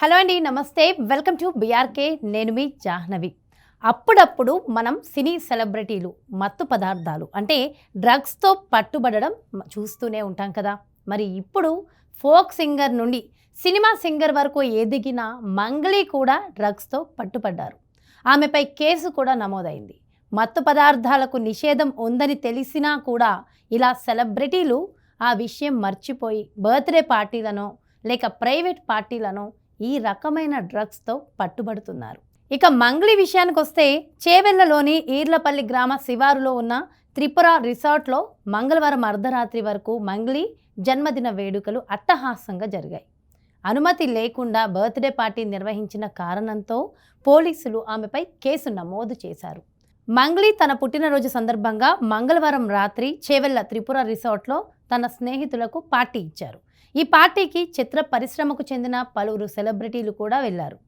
Hello అండి నమస్తే. Welcome to BRK. నేను మీ జాహ్నవి. అప్పుడప్పుడు మనం సినీ సెలబ్రిటీలు మత్తు పదార్థాలు అంటే డ్రగ్స్తో పట్టుబడడం చూస్తూనే ఉంటాం కదా. మరి ఇప్పుడు ఫోక్ సింగర్ నుండి సినిమా సింగర్ వరకు ఎదిగిన మంగళి కూడా డ్రగ్స్తో పట్టుపడ్డారు ఆమెపై కేసు కూడా నమోదైంది. మత్తు పదార్థాలకు నిషేధం ఉందని తెలిసినా కూడా ఇలా సెలబ్రిటీలు ఆ విషయం మర్చిపోయి బర్త్డే పార్టీలను లేక ప్రైవేట్ పార్టీలను ఈ రకమైన డ్రగ్స్తో పట్టుబడుతున్నారు. ఇక మంగ్లీ విషయానికి వస్తే చేవెళ్ళలోని ఈర్లపల్లి గ్రామ శివారులో ఉన్న త్రిపుర రిసార్ట్లో మంగళవారం అర్ధరాత్రి వరకు మంగ్లీ జన్మదిన వేడుకలు అట్టహాసంగా జరిగాయి. అనుమతి లేకుండా బర్త్డే పార్టీ నిర్వహించిన కారణంతో పోలీసులు ఆమెపై కేసు నమోదు చేశారు. మంగ్లీ తన పుట్టినరోజు సందర్భంగా మంగళవారం రాత్రి చేవెళ్ళ త్రిపుర రిసార్ట్లో తన స్నేహితులకు పార్టీ ఇచ్చారు. ఈ పార్టీకి చిత్ర పరిశ్రమకు చెందిన పలువురు సెలబ్రిటీలు కూడా వెళ్ళారు.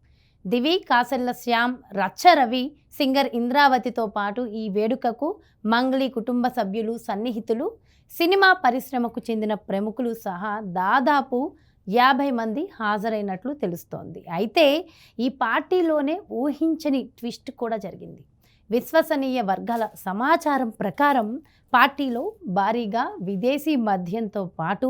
దివి కాసెల్ల శ్యామ్ రచ్చ రవి సింగర్ ఇంద్రావతితో పాటు ఈ వేడుకకు మంగ్లీ కుటుంబ సభ్యులు సన్నిహితులు సినిమా పరిశ్రమకు చెందిన ప్రముఖులు సహా దాదాపు యాభై మంది హాజరైనట్లు తెలుస్తోంది. అయితే ఈ పార్టీలోనే ఊహించని ట్విస్ట్ కూడా జరిగింది. విశ్వసనీయ వర్గాల సమాచారం ప్రకారం పార్టీలో భారీగా విదేశీ మద్యంతో పాటు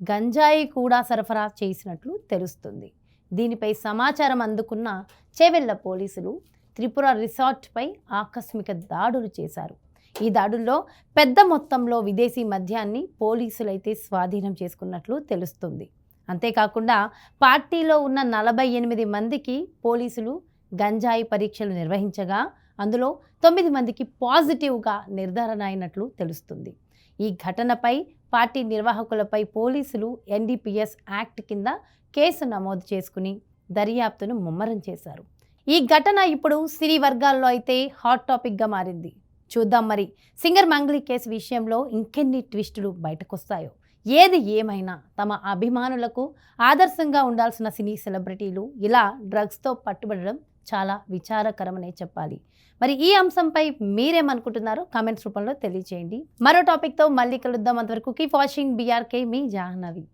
గంజాయి కూడా సరఫరా చేసినట్లు తెలుస్తుంది. దీనిపై సమాచారం అందుకున్న చేవెళ్ళ పోలీసులు త్రిపుర రిసార్ట్పై ఆకస్మిక దాడులు చేశారు. ఈ దాడుల్లో పెద్ద మొత్తంలో విదేశీ మద్యాన్ని పోలీసులైతే స్వాధీనం చేసుకున్నట్లు తెలుస్తుంది. అంతేకాకుండా పార్టీలో ఉన్న నలభై ఎనిమిది మందికి పోలీసులు గంజాయి పరీక్షలు నిర్వహించగా అందులో తొమ్మిది మందికి పాజిటివ్గా నిర్ధారణ అయినట్లు తెలుస్తుంది. ఈ ఘటనపై పార్టీ నిర్వాహకులపై పోలీసులు ఎన్డీపీఎస్ యాక్ట్ కింద కేసు నమోదు చేసుకుని దర్యాప్తును ముమ్మరం చేశారు. ఈ ఘటన ఇప్పుడు సినీ వర్గాల్లో అయితే హాట్ టాపిక్గా మారింది. చూద్దాం మరి సింగర్ మంగ్లీ కేసు విషయంలో ఇంకెన్ని ట్విస్టులు బయటకొస్తాయో ఏది ఏమైనా తమ అభిమానులకు ఆదర్శంగా ఉండాల్సిన సినీ సెలబ్రిటీలు ఇలా డ్రగ్స్తో పట్టుబడడం చాలా విచారకరమనే చెప్పాలి. మరి ఈ అంశంపై మీరేమనుకుంటున్నారో కామెంట్స్ రూపంలో తెలియజేయండి మరో టాపిక్తో మళ్ళీ కలుద్దాం. అంతవరకు కీప్ వాషింగ్ బీఆర్కే మీ జాహ్నవి.